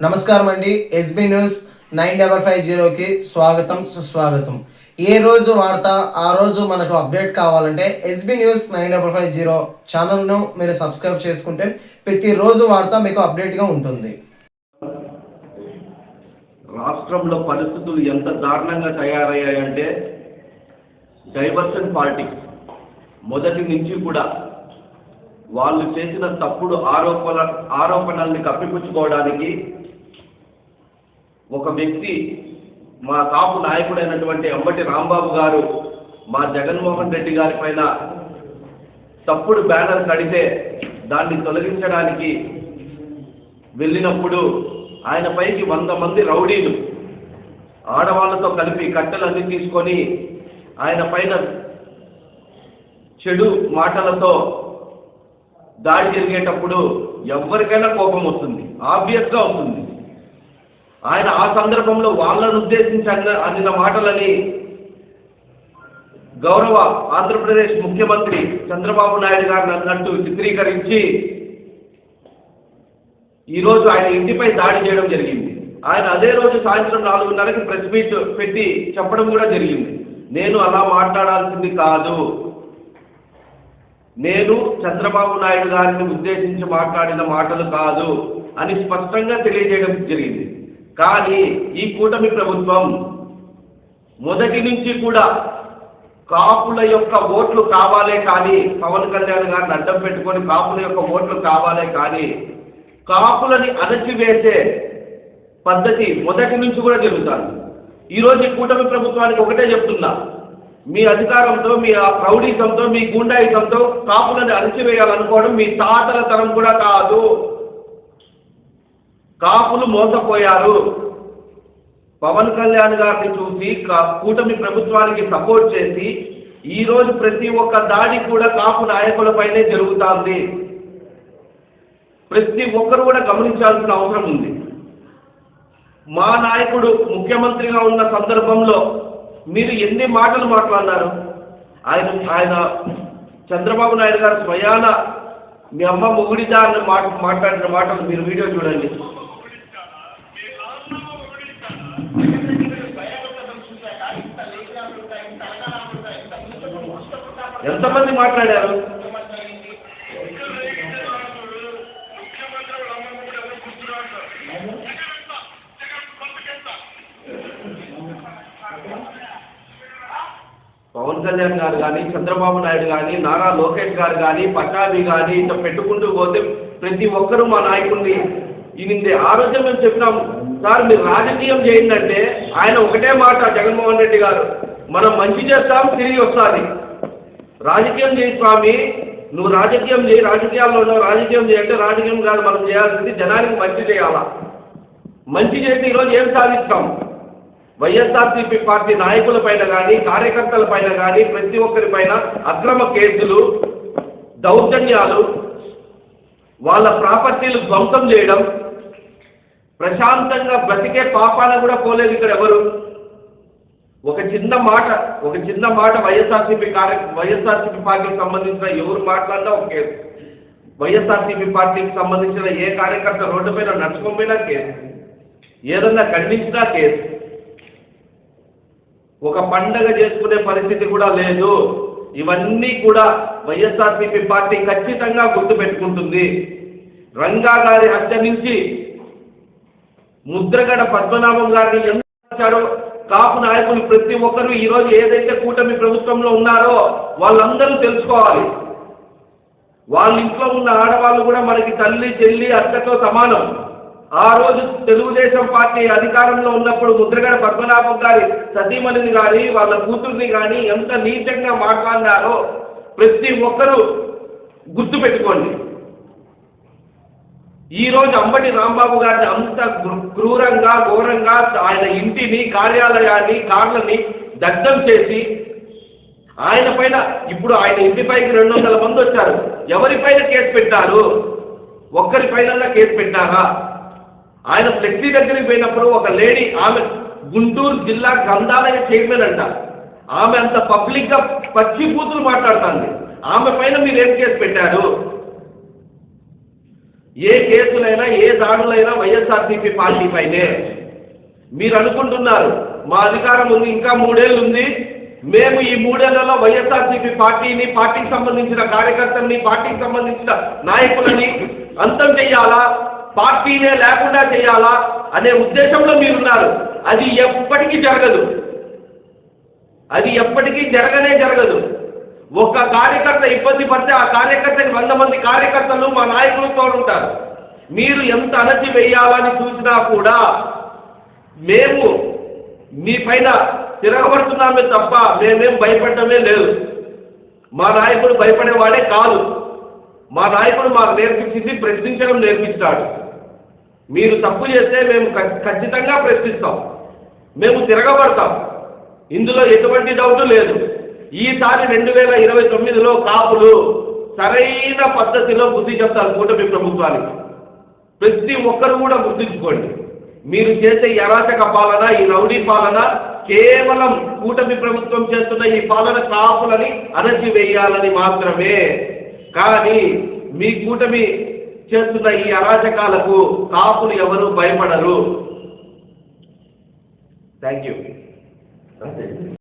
నమస్కారం అండి SB news nine double five జీరోకి స్వాగతం సుస్వాగతం. ఏ రోజు వార్త ఆ రోజు మనకు అప్డేట్ కావాలంటే SB news nine double five zero ఛానల్ను మీరు సబ్స్క్రైబ్ చేసుకుంటే ప్రతిరోజు వార్త మీకు అప్డేట్గా ఉంటుంది. రాష్ట్రంలో పరిస్థితులు ఎంత దారుణంగా తయారయ్యాయంటే డైవర్షన్ పాలిటిక్స్. మొదటి నుంచి కూడా వాళ్ళు చేసిన తప్పుడు ఆరోపణ ఆరోపణల్ని కప్పిపుచ్చుకోవడానికి ఒక వ్యక్తి మా కాపు నాయకుడైనటువంటి అంబటి రాంబాబు గారు మా జగన్మోహన్ రెడ్డి గారి పైన తప్పుడు బ్యానర్ కడితే దాన్ని తొలగించడానికి వెళ్ళినప్పుడు ఆయన పైకి వంద మంది రౌడీలు ఆడవాళ్ళతో కలిపి కట్టెలన్నీ తీసుకొని ఆయన పైన చెడు మాటలతో దాడి జరిగేటప్పుడు ఎవరికైనా కోపం వస్తుంది ఆబ్వియస్గా వస్తుంది ఆయన ఆ సందర్భంలో వాళ్ళను ఉద్దేశించి అన్న అన్న మాటలని గౌరవ ఆంధ్రప్రదేశ్ ముఖ్యమంత్రి చంద్రబాబు నాయుడు గారిని అన్నట్టు చిత్రీకరించి ఈరోజు ఆయన ఇంటిపై దాడి చేయడం జరిగింది. ఆయన అదే రోజు సాయంత్రం నాలుగున్నరకి ప్రెస్ మీట్ పెట్టి చెప్పడం కూడా జరిగింది. నేను అలా మాట్లాడాల్సింది కాదు. నేను చంద్రబాబు నాయుడు గారిని ఉద్దేశించి మాట్లాడిన మాటలు కాదు అని స్పష్టంగా తెలియజేయడం జరిగింది. కానీ ఈ కూటమి ప్రభుత్వం మొదటి నుంచి కూడా కాపుల యొక్క ఓట్లు కావాలే కానీ పవన్ కళ్యాణ్ గారిని అడ్డం పెట్టుకొని కాపుల యొక్క ఓట్లు కావాలే కానీ కాపులని అణచివేసే పద్ధతి మొదటి నుంచి కూడా జరుగుతుంది. ఈరోజు ఈ కూటమి ప్రభుత్వానికి ఒకటే చెప్తున్నా. మీ అధికారంతో మీ రౌడీజంతో మీ గుండాయిజంతో కాపులను అణచివేయాలనుకోవడం మీ తాతల తరం కూడా కాదు. కాపులు మోసపోయారు. పవన్ కళ్యాణ్ గారిని చూసి కా- కూటమి ప్రభుత్వానికి సపోర్ట్ చేసి ఈ రోజు ప్రతి ఒక్క దాడి కూడా కాపు నాయకులపైనే జరుగుతుంది. ప్రతి ఒక్కరు కూడా గమనించాల్సిన అవసరం ఉంది. మా నాయకుడు ముఖ్యమంత్రిగా ఉన్న సందర్భంలో మీరు ఎన్ని మాటలు మాట్లాడినారు? ఆయన ఆయన చంద్రబాబు నాయుడు గారు స్వయాన మీ అమ్మ మొగుడిదా అని మాట మాట్లాడిన మాటలు మీరు వీడియో చూడండి. ఎంతమంది మాట్లాడారు? పవన్ కళ్యాణ్ గారు కానీ చంద్రబాబు నాయుడు కానీ నారా లోకేష్ గారు కానీ పట్టాభి కానీ ఇట్లా పెట్టుకుంటూ పోతే ప్రతి ఒక్కరూ మా నాయకుడిని ఈ ఆ రోజే మేము చెప్పినాము. సార్ మీరు రాజకీయం చేయండి అంటే ఆయన ఒకటే మాట జగన్మోహన్ రెడ్డి గారు మనం మంచి చేస్తాం తిరిగి వస్తుంది. రాజకీయం చేయి స్వామి. నువ్వు రాజకీయం చేయి రాజకీయాల్లో ఉన్నావు రాజకీయం చేయంటే రాజకీయం కాదు మనం చేయాల్సింది జనానికి మంచి చేయాలా? మంచి చేసి ఈరోజు ఏం సాధిస్తాం? వైఎస్ఆర్సీపీ పార్టీ నాయకుల పైన కానీ కార్యకర్తల పైన కానీ ప్రతి ఒక్కరి పైన అక్రమ కేసులు దౌర్జన్యాలు వాళ్ళ ప్రాపర్టీలు ధ్వంసం చేయడం ప్రశాంతంగా బ్రతికే పాపాన కూడా పోలేదు ఇక్కడ ఎవరు? ఒక చిన్న మాట ఒక చిన్న మాట వైఎస్ఆర్సీపీ కార్య వైఎస్ఆర్సీపీ పార్టీకి సంబంధించిన ఎవరు మాట్లాడినా ఒక కేసు. వైఎస్ఆర్సీపీ పార్టీకి సంబంధించిన ఏ కార్యకర్త రోడ్డు పైన నడుచుకోపోయినా కేసు. ఏదన్నా ఖండించినా కేసు. ఒక పండగ చేసుకునే పరిస్థితి కూడా లేదు. ఇవన్నీ కూడా వైఎస్ఆర్సీపీ పార్టీ ఖచ్చితంగా గుర్తుపెట్టుకుంటుంది. రంగా గారి హత్య నుంచి ముద్రగడ పద్మనాభం గారిని ఎంత కాపు నాయకులు ప్రతి ఒక్కరూ ఈరోజు ఏదైతే కూటమి ప్రభుత్వంలో ఉన్నారో వాళ్ళందరూ తెలుసుకోవాలి. వాళ్ళ ఇంట్లో ఉన్న ఆడవాళ్ళు కూడా మనకి తల్లి చెల్లి అక్కతో సమానం. ఆ రోజు తెలుగుదేశం పార్టీ అధికారంలో ఉన్నప్పుడు ముద్రగడ పద్మనాభం గారి సతీమణిని కానీ వాళ్ళ కూతుర్ని కానీ ఎంత నీచంగా మాట్లాడినారో ప్రతి ఒక్కరూ గుర్తుపెట్టుకోండి. ఈ రోజు అంబటి రాంబాబు గారిని అంత క్రూరంగా ఘోరంగా ఆయన ఇంటిని కార్యాలయాన్ని కార్లని దగ్ధం చేసి ఆయన పైన ఇప్పుడు ఆయన ఇంటిపైకి రెండు వందల మంది వచ్చారు. ఎవరిపైన కేసు పెట్టారు? ఒక్కరిపైన కేసు పెట్టారా? ఆయన ఫ్లెక్సీ దగ్గరికి పోయినప్పుడు ఒక లేడీ ఆమె గుంటూరు జిల్లా గ్రంథాలయ చైర్మన్ అంట. ఆమె అంత పబ్లిక్గా పచ్చి బూతులు మాట్లాడుతుంది. ఆమె పైన మీరు ఏం కేసు పెట్టారు? ఏ కేసులైనా ఏ దాడులైనా వైఎస్ఆర్సీపీ పార్టీ పైనే. మీరు అనుకుంటున్నారు మా అధికారం ఉంది ఇంకా మూడేళ్ళు ఉంది. మేము ఈ మూడేళ్ళలో వైఎస్ఆర్సీపీ పార్టీని పార్టీకి సంబంధించిన కార్యకర్తల్ని పార్టీకి సంబంధించిన నాయకులని అంతం చేయాలా పార్టీనే లేకుండా చేయాలా అనే ఉద్దేశంలో మీరున్నారు. అది ఎప్పటికీ జరగదు. అది ఎప్పటికీ జరగనే జరగదు. ఒక్క కార్యకర్త ఇబ్బంది పడితే ఆ కార్యకర్తకి వంద మంది కార్యకర్తలు మా నాయకులతో ఉంటారు మీరు ఎంత అణచి వేయాలని చూసినా కూడా మేము మీ పైన తిరగబడుతున్నామే తప్ప మేమేం భయపడటమే లేదు. మా నాయకుడు భయపడేవాడే కాదు. మా నాయకుడు మాకు నేర్పించింది ప్రశ్నించడం నేర్పిస్తాడు మీరు తప్పు చేస్తే మేము ఖ- ఖచ్చితంగా ప్రశ్నిస్తాం. మేము తిరగబడతాం. ఇందులో ఎటువంటి డౌట్ లేదు. ఈసారి రెండు వేల ఇరవై తొమ్మిదిలో కాపులు సరైన పద్ధతిలో బుద్ధి చెప్తారు కూటమి ప్రభుత్వానికి. ప్రతి ఒక్కరు కూడా గుర్తుంచుకోండి. మీరు చేసే ఈ అరాచక పాలన ఈ రౌడీ పాలన కేవలం కూటమి ప్రభుత్వం చేస్తున్న ఈ పాలన కాపులని అణచివేయాలని మాత్రమే. కానీ మీ కూటమి చేస్తున్న ఈ అరాచకాలకు కాపులు ఎవరు భయపడరు. Thank you.